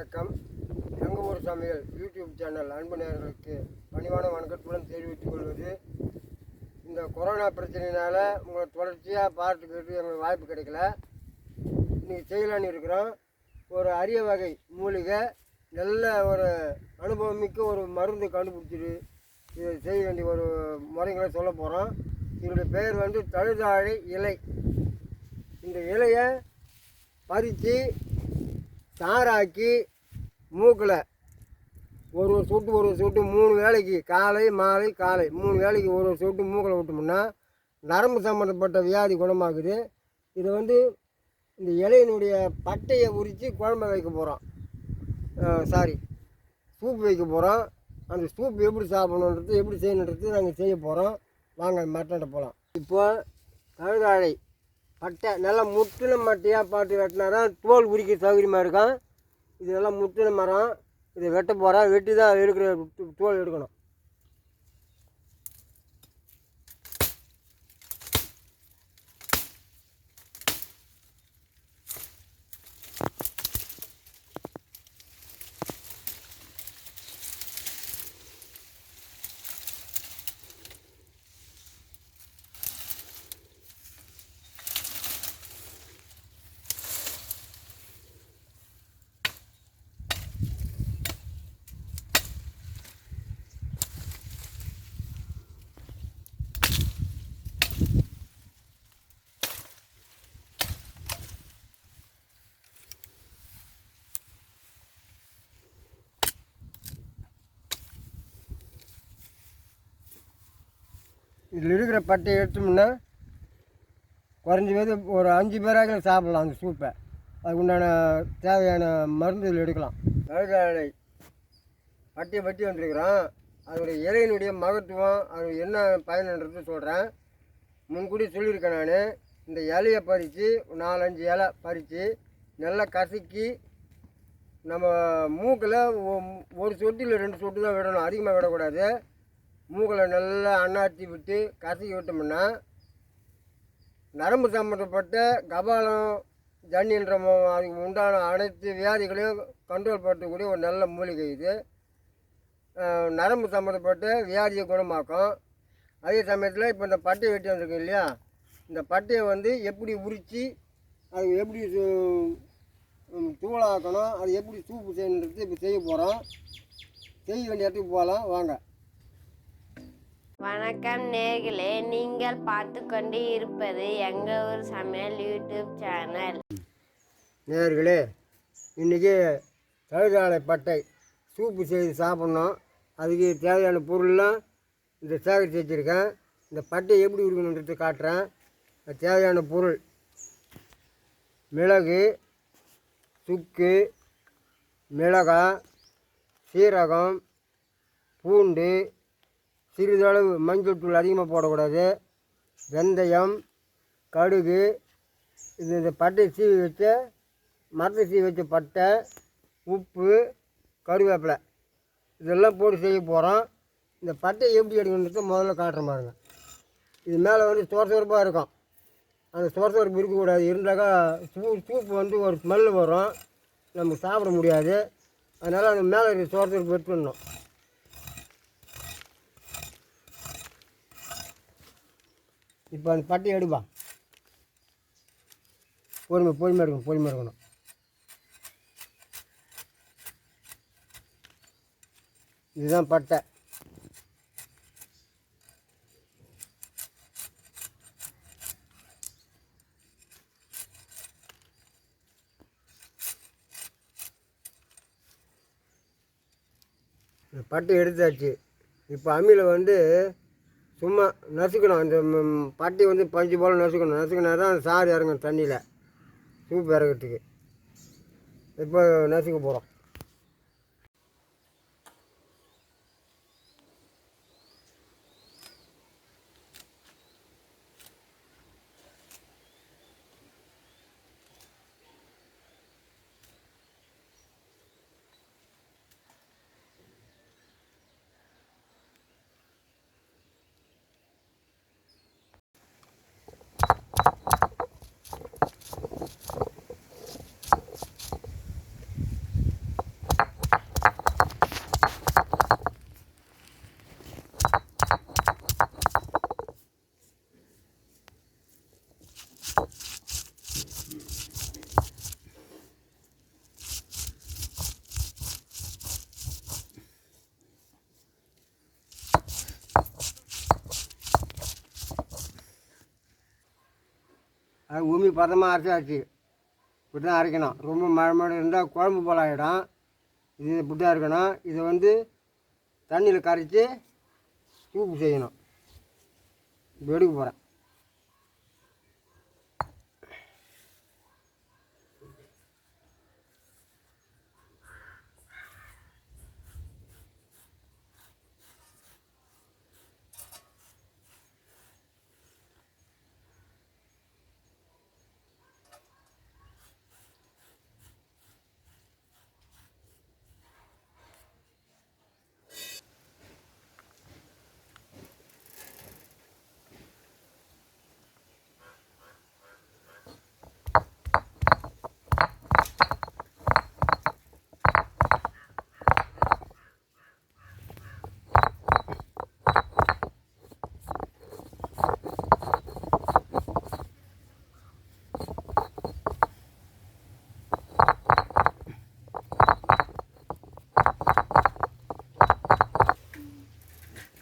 வணக்கம். எங்கள் ஊர் சமையல் யூடியூப் சேனல் அன்பு நேர்களுக்கு பணிவான வணக்கத்துடன் தெரிவித்துக் கொள்வது. இந்த கொரோனா பிரச்சனையினால் உங்களை தொடர்ச்சியாக பார்த்துக்கிட்டு எங்களுக்கு வாய்ப்பு கிடைக்கல. இன்றைக்கி செய்யலான்னு இருக்கிறோம். ஒரு அரிய வகை மூலிகை நல்ல ஒரு அனுபவமிக்க ஒரு மருந்து கண்டுபிடிச்சிரு இதை செய்ய வேண்டிய ஒரு முறைகளை சொல்ல போகிறோம் இதனுடைய பெயர் வந்து தழுதாழை இலை. இந்த இலையை பறித்து சாராக்கி மூக்கில் ஒரு ஒரு சொட்டு ஒரு ஒரு சொட்டு மூணு வேளைக்கு காலை மாலை காலை மூணு வேளைக்கு ஒரு ஒரு சொட்டு மூக்கில் விட்டோம்னா நரம்பு சம்மந்தப்பட்ட வியாதி குணமாகுது. இதை வந்து இந்த இலையினுடைய பட்டையை உரித்து குழம்பு வைக்க போகிறோம். சாரி சூப் வைக்க போகிறோம். அந்த சூப் எப்படி சாப்பிடணுன்றது எப்படி செய்யணுன்றது நாங்கள் செய்ய போகிறோம். வாங்க மட்டன்ட்ட போகலாம். இப்போ கழுதாழை பட்டை நல்லா முற்றின மட்டையாக பார்த்து வெட்டினா தான் தோல் உரிக்க சௌகரியமாக இருக்கும் இது நல்லா முற்றின மரம். இதை வெட்ட போகிறேன் வெட்டி தான் எடுக்கிற தோல் எடுக்கணும். இதில் இருக்கிற பட்டையை எடுத்தோம்னா குறைஞ்ச பேர் ஒரு அஞ்சு பேராக சாப்பிட்லாம் அந்த சூப்பை. அதுக்கு உண்டான தேவையான மருந்து இதில் எடுக்கலாம். கழுதாழை பட்டியை பட்டி வந்துருக்குறோம் அதோடைய இலையினுடைய மகத்துவம் அது என்ன பயனுன்றது சொல்கிறேன் முன்கூடி சொல்லியிருக்கேன் நான். இந்த இலையை பறித்து நாலஞ்சு இலை பறித்து நல்லா கசக்கி நம்ம மூக்கில் ஒரு சொட்டில் ரெண்டு சொட்டு தான் விடணும். அதிகமாக விடக்கூடாது. மூக்கில் நல்லா அண்ணாச்சி விட்டு கசக்கி விட்டோம்னா நரம்பு சம்மந்தப்பட்ட கபாலம் ஜன்னின்ற அதுக்கு உண்டான அனைத்து வியாதிகளையும் கண்ட்ரோல் பண்ணக்கூடிய ஒரு நல்ல மூலிகை இது. நரம்பு சம்மந்தப்பட்ட வியாதியை குணமாக்கும். அதே சமயத்தில் இப்போ இந்த பட்டையை வெட்டி வந்திருக்கு இல்லையா? இந்த பட்டையை வந்து எப்படி உரித்து அது எப்படி தூளாக்கணும் அது எப்படி சூப்பு செய்யணுன்றது இப்போ செய்ய போகிறோம் செய்ய வேண்டிய இடத்துக்கு போகலாம். வாங்க. வணக்கம் நேர்களே நீங்கள் பார்த்து கொண்டு இருப்பது எங்கள் ஊர் சமையல் யூடியூப் சேனல். நேர்களே இன்றைக்கி தழுதாழை பட்டை சூப்பு செய்து சாப்பிட்ணும். அதுக்கு தேவையான பொருள்லாம் இந்த சேகரித்து வச்சுருக்கேன். இந்த பட்டை எப்படி உருக்கணுன்றது காட்டுறேன். அது தேவையான பொருள் மிளகு சுக்கு மிளகாய் சீரகம் பூண்டு சிறிதளவு மஞ்சள் தூள் அதிகமாக போடக்கூடாது. வெந்தயம் கடுகு இது இந்த பட்டை சீவி வச்ச மரத்தை சீவி வச்ச பட்டை உப்பு கருவேப்பிலை. இதெல்லாம் போட்டு செய்ய போகிறோம் இந்த பட்டை எப்படி எடுக்கணுன்றத முதல்ல காட்டுற பாருங்க. இது மேலே வந்து சோரசோரப்பாக இருக்கும். அந்த சோரசோரப்பு இருக்கக்கூடாது இருந்தாக்கா சூ சூப்பு வந்து ஒரு ஸ்மெல் வரும். நம்ம சாப்பிட முடியாது. அதனால் அந்த மேலே இருக்க சோரசோரப்பு எடுத்துடணும் இப்போ அந்த பட்டையை எடுப்பா. பொறுமை பொறுமை இருக்கணும் பொறுமை இருக்கணும். இதுதான் பட்டை. இந்த பட்டை எடுத்தாச்சு. இப்போ அம்மியில் வந்து சும்மா நசுக்கணும். அந்த பட்டி வந்து பஞ்சு போல் நசுக்கணும். நசுக்கினா தான் அந்த சாறு இறங்கும் தண்ணியில். சூப் இறங்கிறதுக்கு இப்போ நசுக்க போகிறோம் அது உமி பதமாக அரைச்சாச்சு. இப்படி தான் அரைக்கணும். ரொம்ப மழை மழை இருந்தால் குழம்பு போல் ஆகிடும் இது இப்படி தான் இருக்கணும். இதை வந்து தண்ணியில் கரைச்சி சூப்பு செய்யணும். இப்போ எடுக்க போகிறேன்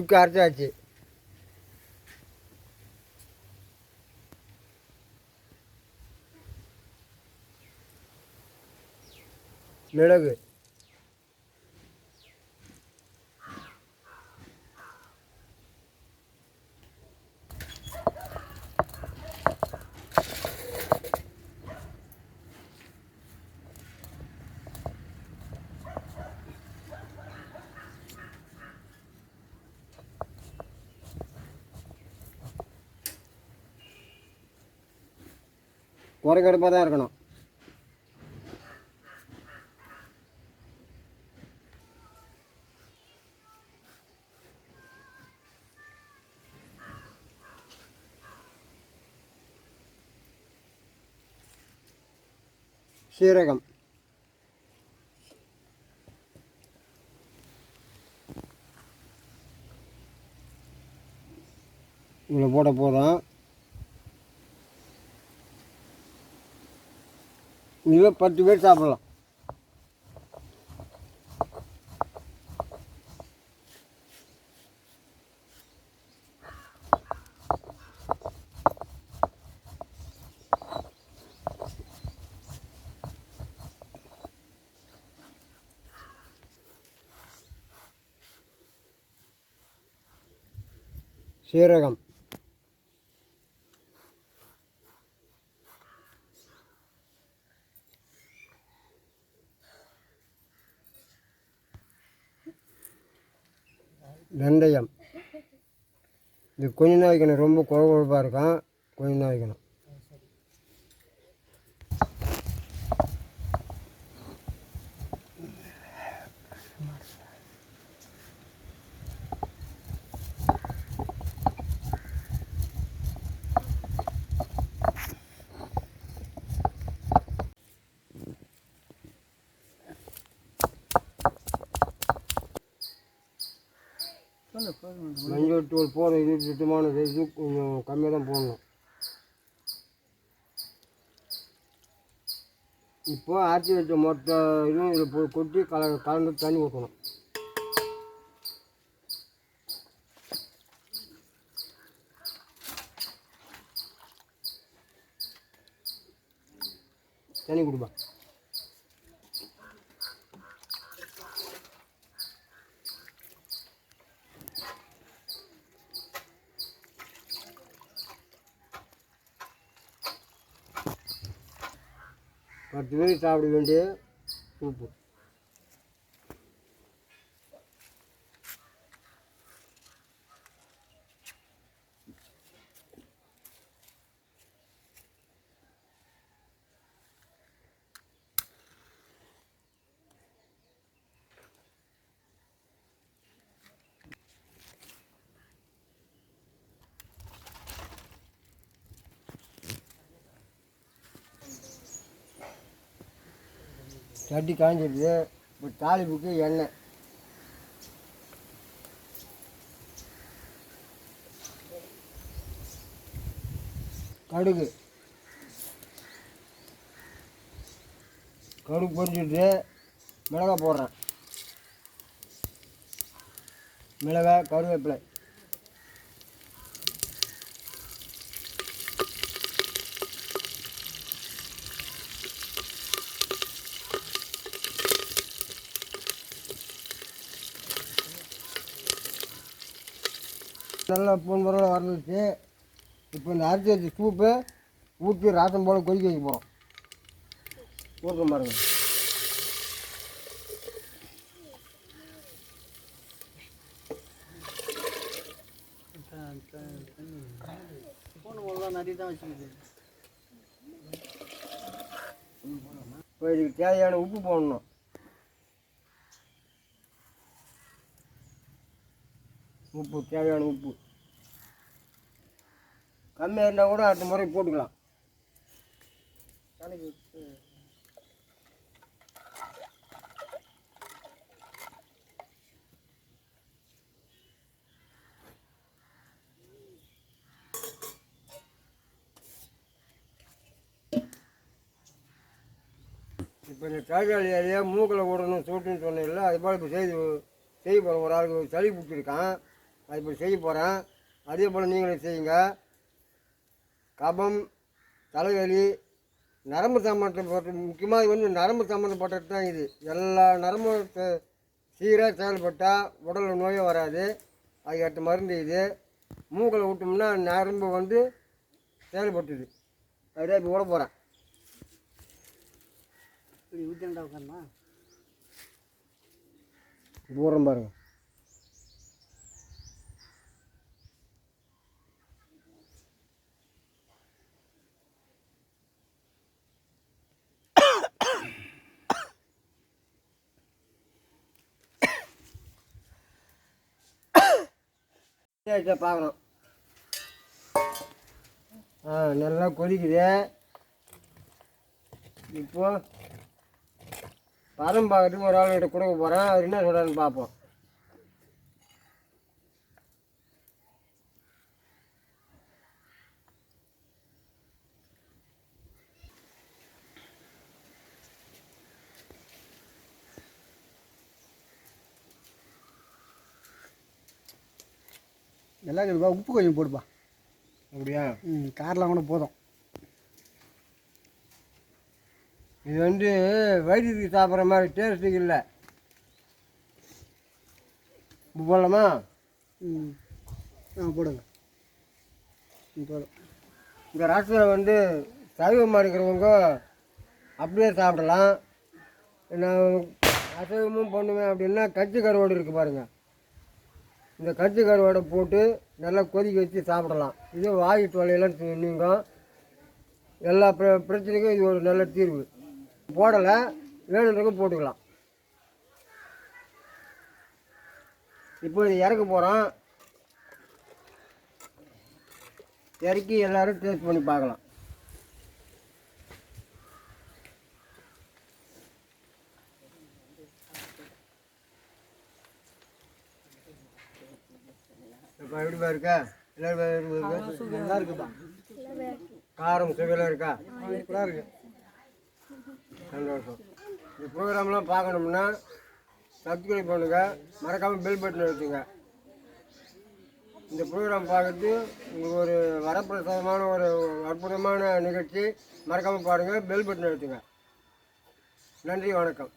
சுக்கு அரைச்சாச்சு குறைக்கடுப்பாக தான் இருக்கணும். சீரகம். இவ்வளோ போட போதும். இதில் பத்து பேர் சாப்பிடலாம். சீரகம் வெந்தயம் இது கொஞ்சம் ரொம்ப குழ குழப்பாக இருக்கும் கொஞ்சம் தான் டுவெல் போகிற இருபத்தி போதும் இது கொஞ்சம் கம்மியாக தான் போடணும். இப்போது ஆட்டி வச்ச மொத்த இதுவும் இதில் போய் கொட்டி கல கலந்து தண்ணி ஊற்றணும் தண்ணி கொடுப்பா. பத்து பேர் சாப்பிட வேண்டிய சூப்பு சட்டி காஞ்சிடுது இப்போ தாளிப்புக்கு எண்ணெய். கடுகு. கடுகு பொரிஞ்சுட்டு மிளகாய் போடுறேன். மிளகாய் கருவேப்பிலை. நல்லா பொன் பரவாயில்ல இப்போ இந்த அரிசி வச்சு சூப்பு ஊற்றி ராசம் போல் கொதிக்க வைக்க போகிறோம் ஊற்ற பாருங்க. நிறைய தான் இப்போ இதுக்கு தேவையான உப்பு போடணும். உப்பு தேவையான உப்பு. கம்மியாக இருந்தால் கூட அடுத்த முறை போட்டுக்கலாம். இப்போ இந்த தக்காளி இலையை மூக்கில் விடணும் சூட்டுன்னு சொன்னேன்ல அது போல் இப்போ செய்து செய்ய போகிறேன் ஒரு ஆளுக்கு சளி பிடிச்சிருக்கான். அது இப்போ செய்ய போகிறேன் அதே போல் நீங்களும் செய்யுங்க. கபம் தலைவலி நரம்பு சம்மந்தப்பட்ட முக்கியமாக இது வந்து நரம்பு சம்மந்தப்பட்டது தான் இது. எல்லா நரம்பு சீராக செயல்பட்டால் உடலில் நோயே வராது. அதுக்கேற்ற மருந்து இது. மூக்கில் விட்டோம்னா நரம்பு வந்து செயல்பட்டுது. அதுதான் இப்போ விட போகிறேன் இப்படி ஊற்றிண்டா உட்காருமா? தூரம் பாருங்க. சரி சரி பார்க்குறோம் ஆ நல்லா கொதிக்குது. இப்போது பதம் பார்க்கறதுக்கு ஒரு ஆளுகிட்ட கொடுக்க போகிறேன் அவர் என்ன சொல்கிறான்னு பார்ப்போம். நல்லா இருக்குதுப்பா உப்பு கொஞ்சம் போடுப்பா. அப்படியா? ம் காரெலாம் கூட போதும். இது வந்து வைத்தியத்துக்கு சாப்பிட்ற மாதிரி டேஸ்ட்டுக்கு இல்லை. உப்பு போடலாமா? ம். ஆ போடுங்க. போதும். இந்த ரசம் வந்து சைவமாக இருக்கிறவங்க அப்படியே சாப்பிடலாம். நான் அசைவமும் பண்ணுவேன் அப்படின்னா கச்சி கருவாடு இருக்குது பாருங்கள் இந்த கச்சி கருவாடை போட்டு நல்லா கொதிக்க வச்சு சாப்பிடலாம். இது வாயு தொல்லையெல்லாம் நீங்கும் எல்லா பிர பிரச்சனைக்கும் இது ஒரு நல்ல தீர்வு. போடலை வேணுன்றக்கும் போட்டுக்கலாம். இப்போ இதை இறக்க போகிறோம் இறக்கி எல்லோரும் டேஸ்ட் பண்ணி பார்க்கலாம். எப்படிப்பா இருக்கா? எல்லாரும் எப்படி இருக்கு? நல்லா இருக்குப்பா. காரம் சுவையெல்லாம் இருக்கா? சூப்பராக இருக்கு. சந்தோஷம். இந்த ப்ரோக்ராம்லாம் பார்க்கணும்னா சப்ஸ்கிரைப் பண்ணுங்கள் மறக்காமல் பெல் பட்டன் எடுத்துங்க இந்த ப்ரோக்ராம் பார்க்கறது உங்களுக்கு ஒரு வரப்பிரசாதமான ஒரு அற்புதமான நிகழ்ச்சி. மறக்காமல் பாருங்கள் பெல் பட்டன் எடுத்துங்க நன்றி வணக்கம்.